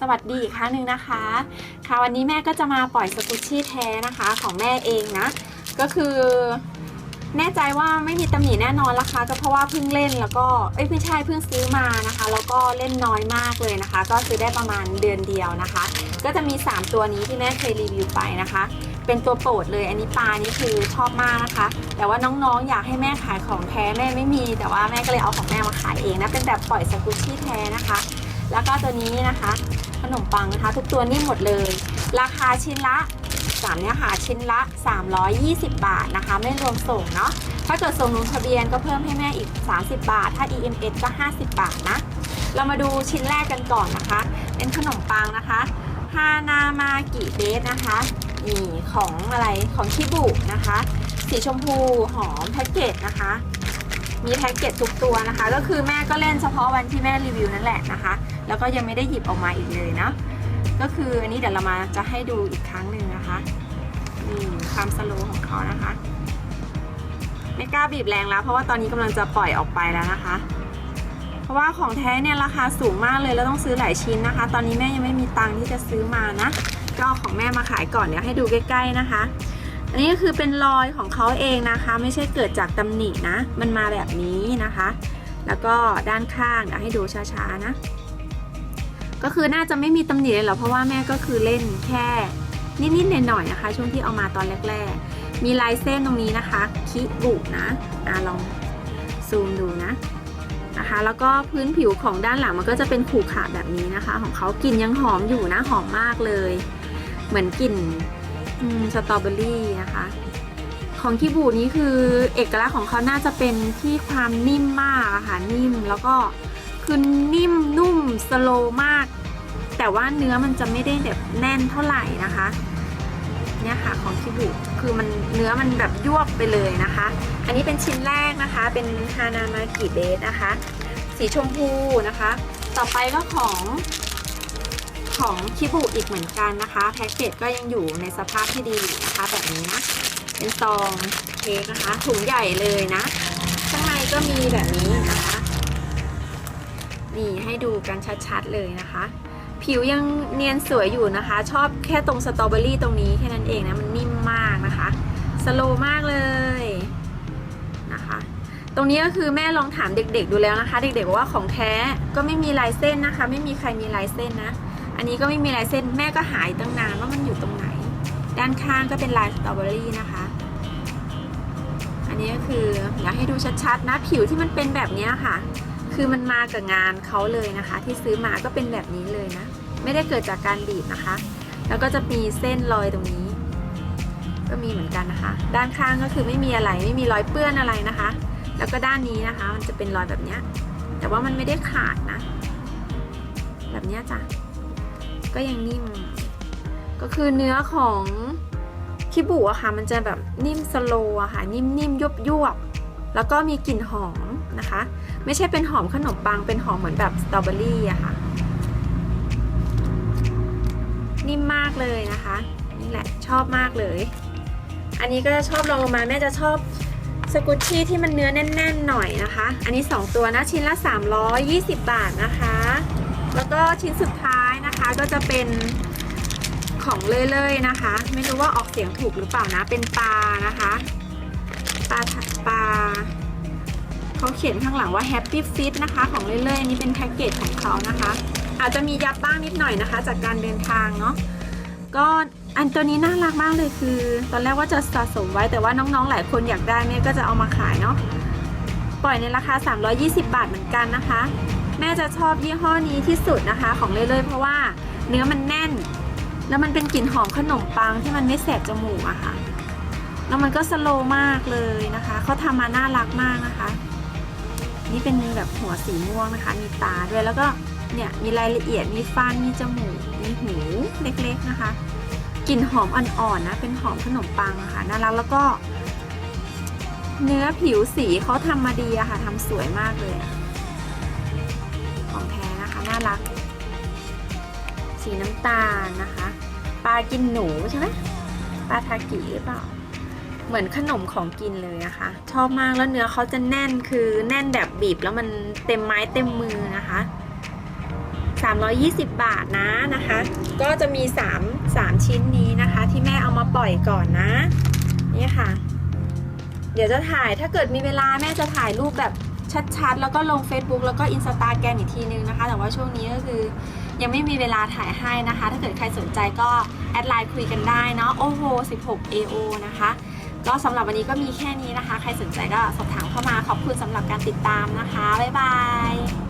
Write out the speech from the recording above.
สวัสดีอีกครั้งหนึ่งนะคะ ค่ะวันนี้แม่ก็จะมาปล่อยสกุชชี่แท้นะคะของแม่เองนะ ก็คือแน่ใจว่าไม่มีตำหนิแน่นอนราคาก็เพราะว่าเพิ่งเล่นแล้วก็เอ้ยไม่ใช่เพิ่งซื้อมานะคะ แล้วก็เล่นน้อยมากเลยนะคะ ก็ซื้อได้ประมาณเดือนเดียวนะคะ ก็จะมี 3 ตัวนี้ที่แม่เคยรีวิวไปนะคะ เป็นตัวโปรดเลยอันนี้ปลานี่คือชอบมากนะคะ แต่ว่าน้องๆอยากให้แม่ขายของแท้แม่ไม่มี แต่ว่าแม่ก็เลยเอาของแม่มาขายเองนะเป็นแบบปล่อยสกุชชี่แท้นะคะ แล้วก็ตัวนี้นะคะ นมปังนะคะ ทุกตัวนี่หมดเลย ราคาชิ้นละ3เนี่ยค่ะชิ้นละ 320 บาทนะคะ ไม่รวมส่งเนาะถ้าเกิดส่งลงทะเบียนก็เพิ่มให้แม่อีก 30 บาท ถ้า EMS ก็ 50 บาทนะ เรามาดูชิ้นแรกกันก่อนนะคะ เป็นขนมปังนะคะฮานามากิเบสนะคะนี่ของอะไรของชิบุนะคะ สีชมพูหอมแพ็กเกจนะคะ มีแพ็กเกจทุกตัวนะคะ ก็คือแม่ก็เล่นเฉพาะวันที่แม่รีวิวนั่นแหละนะคะ แล้วก็ยังไม่ได้หยิบออกมาอีกเลยนะก็คืออันนี้เดี๋ยวเรามาจะให้ดูอีกครั้งหนึ่งนะคะนี่ความสโลว์ของเขานะคะไม่กล้าบีบแรงแล้ว เพราะว่าตอนนี้กำลังจะปล่อยออกไปแล้วนะคะ เพราะว่าของแท้เนี่ยราคาสูงมากเลยแล้วต้องซื้อหลายชิ้นนะคะ ตอนนี้แม่ยังไม่มีตังค์ที่จะซื้อมานะ ก็ของแม่มาขายก่อนเดี๋ยวให้ดูใกล้ ๆนะคะ อันนี้ก็คือเป็นรอยของเขาเองนะคะ ไม่ใช่เกิดจากตำหนินะ มันมาแบบนี้นะคะ แล้วก็ด้านข้างเดี๋ยวให้ดูช้าๆนะ ก็คือน่าจะไม่มีตำหนิเลยหรอเพราะว่าแม่ก็คือเล่นแค่นิดๆหน่อยๆนะคะ ช่วงที่เอามาตอนแรก ๆ มีลายเส้นตรงนี้นะคะ คิบุนะอะลองซูมดูนะนะคะแล้วก็พื้นผิวของด้านหลังมันก็จะเป็นขูขาแบบนี้นะคะ ของเขากลิ่นยังหอมอยู่นะหอมมากเลย เหมือนกลิ่น สตรอเบอรี่นะคะ ของคิบูนี้คือเอกลักษณ์ของเขาน่าจะเป็นที่ความนิ่มมากะค่ะนิ่มแล้วก็คือนิ่มนุ่มสโลมาก แต่ว่าเนื้อมันจะไม่ได้แบบแน่นเท่าไหร่นะคะ เนี่ยค่ะของคิบุคือมันเนื้อมันแบบยวบไปเลยนะคะ อันนี้เป็นชิ้นแรกนะคะ เป็นฮานามากิเบสนะคะ สีชมพูนะคะ ต่อไปก็ของ ของคิบุอีกเหมือนกันนะคะ แพ็กเกจก็ยังอยู่ในสภาพที่ดีอยู่นะคะ แบบนี้นะ เป็นซองเค้กนะคะ ถุงใหญ่เลยนะ ข้างในก็มีแบบนี้นะคะ นี่ให้ดูกันชัดๆเลยนะคะ ผิวยังเนียนสวยอยู่นะคะ ชอบแค่ตรงสตรอเบอรี่ตรงนี้แค่นั้นเองนะ มันนิ่มมากนะคะ สโลว์มากเลยนะคะตรงนี้ก็คือแม่ลองถามเด็กๆดูแล้วนะคะ เด็กๆว่าของแท้ก็ไม่มีลายเส้นนะคะ ไม่มีใครมีลายเส้นนะ อันนี้ก็ไม่มีลายเส้นแม่ก็หายตั้งนานว่ามันอยู่ตรงไหน ด้านข้างก็เป็นลายสตรอเบอรี่นะคะ อันนี้ก็คืออยากให้ดูชัดๆนะผิวที่มันเป็นแบบนี้ค่ะ คือมันมากับงานเขาเลยนะคะ ที่ซื้อมาก็เป็นแบบนี้เลยนะ ไม่ได้เกิดจากการบีบนะคะ แล้วก็จะมีเส้นรอยตรงนี้ ก็มีเหมือนกันนะคะ ด้านข้างก็คือไม่มีอะไรไม่มีรอยเปื้อนอะไรนะคะ แล้วก็ด้านนี้นะคะ มันจะเป็นรอยแบบนี้แต่ว่ามันไม่ได้ขาดนะ แบบนี้จ้ะ ก็ยังนิ่ม ก็คือเนื้อของคิบุอะค่ะ มันจะแบบนิ่มสโลว์อะค่ะ นิ่มๆยุบๆแล้วก็มีกลิ่นหอมนะคะ ไม่ใช่เป็นหอมขนมปัง เป็นหอมเหมือนแบบสตรอเบอรี่อะค่ะ นิ่มมากเลยนะคะ นี่แหละชอบมากเลย อันนี้ก็จะชอบลองลงมาแม่จะชอบสกุชชี่ที่มันเนื้อแน่น ๆ หน่อยนะคะ อันนี้ 2 ตัวนะ ชิ้นละ 320 บาทนะคะ แล้วก็ชิ้นสุดท้าย นะคะก็จะเป็นของเล่ยๆนะคะ ไม่รู้ว่าออกเสียงถูกหรือเปล่านะ เป็นปลานะคะ ปลาปลาเขาเขียนข้างหลังว่า Happy Fit นะคะ ของเรื่ยๆนนี้เป็นแพ็กเกจของเขานะคะ อาจจะมียับบ้างนิดหน่อยนะคะ จากการเดินทางเนาะก็อันตัวนี้น่ารักมากเลยคือ ตอนแรกว่าจะสะสมไว้แต่ว่าน้องๆ หลายคนอยากได้เนี่ยก็จะเอามาขายเนาะปล่อยในราคา 320 บาทเหมือนกันนะคะ แม่จะชอบยี่ห้อนี้ที่สุดนะคะของเรื่ยๆเพราะว่าเนื้อมันแน่น แล้วมันเป็นกลิ่นหอมขนมปังที่มันไม่แสบจมูกอะค่ะ แล้วมันก็สโลมากเลยนะคะเขาทำมาน่ารักมากนะคะ นี่เป็นแบบหัวสีม่วงนะคะ มีตาด้วยแล้วก็เนี่ยมีรายละเอียดมีฟันมีจมูกมีหูเล็กๆนะคะกลิ่นหอมอ่อนๆนะ เป็นหอมขนมปังอะค่ะน่ารักแล้วก็ เนื้อผิวสีเขาทำมาดีอะค่ะทำสวยมากเลยอะ ของแท้นะคะ น่ารัก สีน้ำตาลนะคะ ปลากินหนูใช่ไหมปลาทากิหรือเปล่า เหมือนขนมของกินเลยนะคะ ชอบมากแล้วเนื้อเขาจะแน่นคือแน่นแบบบีบแล้วมันเต็มไม้เต็มมือนะคะ 320 บาทนะนะคะ ก็จะมี 3 3 ชิ้นนี้นะคะ ที่แม่เอามาปล่อยก่อนนะ นี่ค่ะ เดี๋ยวจะถ่ายถ้าเกิดมีเวลาแม่จะถ่ายรูปแบบ ชัดๆ แล้วก็ลง Facebook แล้วก็ Instagram อีกทีนึงนะคะ แต่ว่าช่วงนี้ก็คือยังไม่มีเวลาถ่ายให้นะคะ ถ้าเกิดใครสนใจก็แอดไลน์คุยกันได้เนาะโอ้โห 16 AO นะคะ ก็สำหรับวันนี้ก็มีแค่นี้นะคะ ใครสนใจก็สอบถามเข้ามาขอบคุณสำหรับการติดตามนะคะ บ๊ายบาย